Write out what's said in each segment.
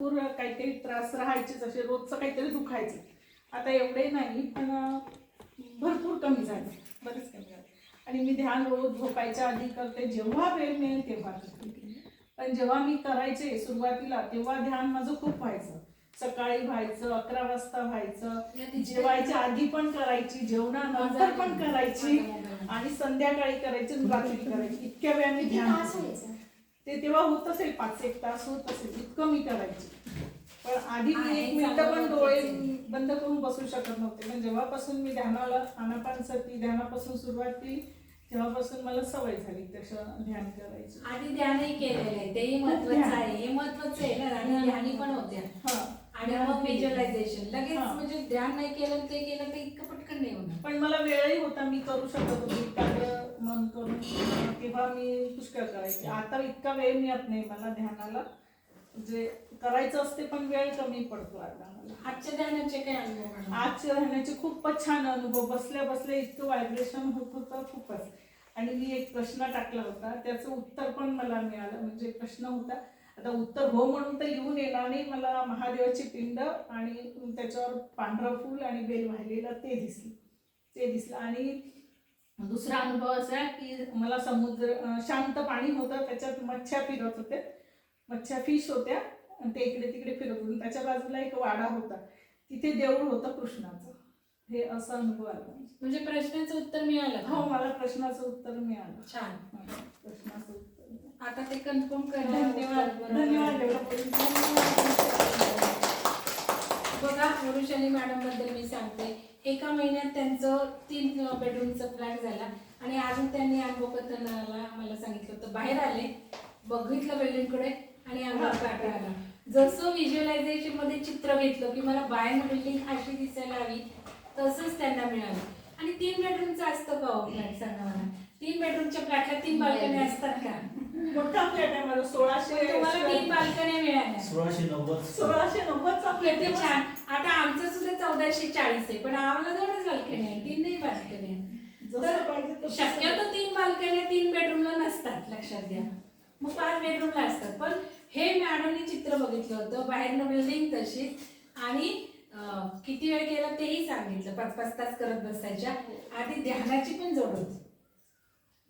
पूर्ण काहीतरी त्रास राहायचेच असे रोजचं काहीतरी दुखायचं. आता एवढे नाही पण भरपूर कमी झाले बरेच कमी झाले. आणि मी ध्यान रोज झोपायच्या आधी करते जेव्हा वेळ मिळेल तेव्हा करते. पण जेव्हा मी करायचे सुरुवातीला तेव्हा ध्यान माझं खूप व्हायचं. सकाळी व्हायचं अकरा वाजता व्हायचं जेवायच्या आधी पण करायची जेवणानंतर पण करायची आणि संध्याकाळी करायची रात्री करायची. इतक्या वेळा मी ध्यान? ते तेव्हा होत असेल पाच एक तास होत असेल. इतकं मी करायची. पण आधी मी एक मिनिट पण डोळे. बंद करून बसू शकत नव्हते. पण जेव्हापासून मी ध्यानाला आनापानसती ध्यानापासून सुरुवात केली तेव्हापासून मला सवय झाली तसं ध्यान करायची. आधी ध्यानही केलेलं आहे. तेही महत्वाचं आहे. हे महत्वाचं आहे ना आणि ध्यानी पण होत्या हा. आणि मग व्हिज्युअलायझेशन लगेच. म्हणजे ध्यान नाही केलं ते केलं तर इतकं पटकन नाही होणार. पण मला वेळही होता मी करू शकत होते. एकाग्र मन करून. तेव्हा मी पुष्कळ करायचे. आता इतका वेळ मिळत नाही मला ध्यानाला. जे करायचं असते पण वेळ कमी पडतो आता मला. आजच्या ध्यानाचे काय अनुभव मॅडम? आज राहण्याचे खूपच छान अनुभव. बसल्या बसल्या इतकं व्हायब्रेशन होत होतं खूपच. आणि मी एक प्रश्न टाकला होता. त्याचं उत्तर पण मला मिळालं. म्हणजे प्रश्न होता. आता उत्तर हो म्हणून तर लिहून येणार नाही. मला महादेवाची पिंड आणि त्याच्यावर पांढरं फूल आणि बेल वाहिलेलं ते दिसलं. ते दिसलं. आणि दुसरा अनुभव असा आहे की मला समुद्र शांत पाणी होतं त्याच्यात मच्छ्या फिरत होत्या मच्छ्या फिश होत्या आणि ते इकडे तिकडे फिरत होते. त्याच्या बाजूला एक वाडा होता. तिथे देऊळ होतं कृष्णाचं. हे असा अनुभव आला. म्हणजे प्रश्नाचं उत्तर मिळालं? हो मला प्रश्नाचं उत्तर मिळालं. छान. प्रश्नाचं उत्तर आता ते कन्फर्म करा. धन्यवाद. धन्यवाद. बघा वरुषाली मॅडमबद्दल मी सांगते. एका महिन्यात त्यांचं तीन बेडरूमचा फ्लॅट झाला. आणि अजून त्यांनी अनुभव कथनाला मला सांगितलं होतं बाहेर आले. बघितलं बिल्डिंगकडे आणि फ्लॅट आला. जसं व्हिज्युअलायझेशनमध्ये चित्र घेतलं की मला बाहेर बिल्डिंग अशी दिसायला हवी तसंच त्यांना मिळालं. आणि तीन बेडरूमचं असतं का हो? फ्लॅट सांगा मला. तीन बेडरूमच्या फ्लॅटला तीन बाल्कनी असतात का? मोठा फ्लॅट आहे माझा सोळाशे तुम्हाला तीन बाल्कन्या मिळाल्या. सोळाशे नव्वद. सोळाशे किती छान आता आमचं सुद्धा चौदाशे चाळीस आहे पण आम्हाला दोनच बाल्कनी आहे तीन नाही बाल्कनी तर शक्यतो तीन बाल्कन्या तीन बेडरूमला नसतात लक्षात घ्या. मग पाच बेडरूमला असतात. पण हे मॅडमने चित्र बघितलं होतं बाहेरनं बिल्डिंग तशीच आणि किती वेळ केला तेही सांगितलं पाच पाच तास करत बसायच्या. आधी ध्यानाची पण जोड होती.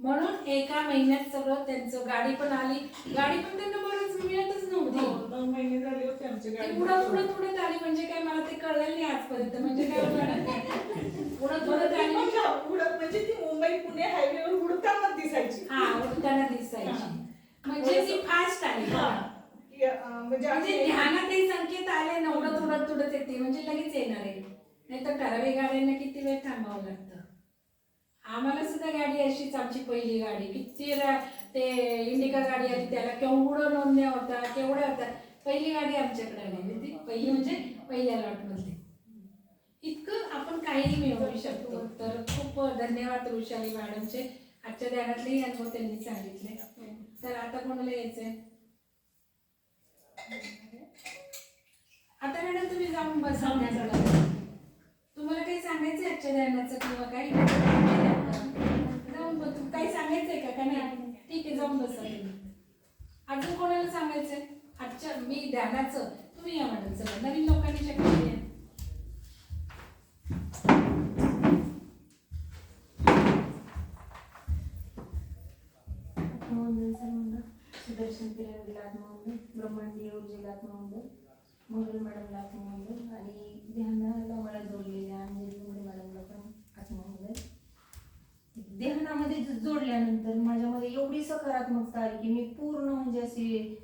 म्हणून एका महिन्यात सगळं त्यांचं गाडी पण आली. गाडी पण त्यांना बरंच मिळतच नव्हती. हो, दोन महिने झाले होते आमची ते गाडी. उडत उडत उडत आली. म्हणजे काय मला ते कळलेलं नाही आजपर्यंत. म्हणजे काय? उडत उडत आली. उडत म्हणजे ती मुंबई पुणे हायवेवर उडताना दिसायची. हा उडताना दिसायची. म्हणजे ती फास्ट आली. अं, म्हणजे म्हणजे आम्ही- ध्यानात हे संकेत आले ना उडत उडत उडत येते. म्हणजे लगेच येणार आहे. नाही तर ठराविक गाड्यांना किती वेळ थांबावं लागतं? आम्हाला सुद्धा गाडी अशीच आमची पहिली गाडी. किती ते इंडिका गाडी आली त्याला केवढं नोंदण्या होता केवढ्या होत्या. पहिली गाडी आमच्याकडे आली होती. पहिली म्हणजे पहिल्या लॉटमध्ये इतकं आपण काहीही मिळवू शकतो. तर खूप धन्यवाद ऋषाली मॅडमचे. आजच्या ध्यानातलेही अनुभव त्यांनी सांगितले. तर आता कोणाला यायचंय? आता मॅडम तुम्ही जाऊन बसा. तुम्हाला काही सांगायचंय आजच्या ध्यानाचं किंवा काही? जाऊन बस काही सांगायचंय का? का नाही? ठीक आहे जाऊन बसा अजून कोणाला सांगायचंय? आजच्या मी ध्यानाचं. तुम्ही या मॅडम चला नवीन लोकांनी शक्य सुदर्शन किरणला आत्मवंदन ब्रह्मांडी ऊर्जेला आत्मवंदन मंगल मॅडमला आत्मवंदन आणि ध्यानाला मला जोडलेल्या अंजली मुंडे मॅडमला पण आत्मवंदन ध्यानामध्ये जोडल्यानंतर माझ्यामध्ये एवढी सकारात्मकता आली की मी पूर्ण म्हणजे अशी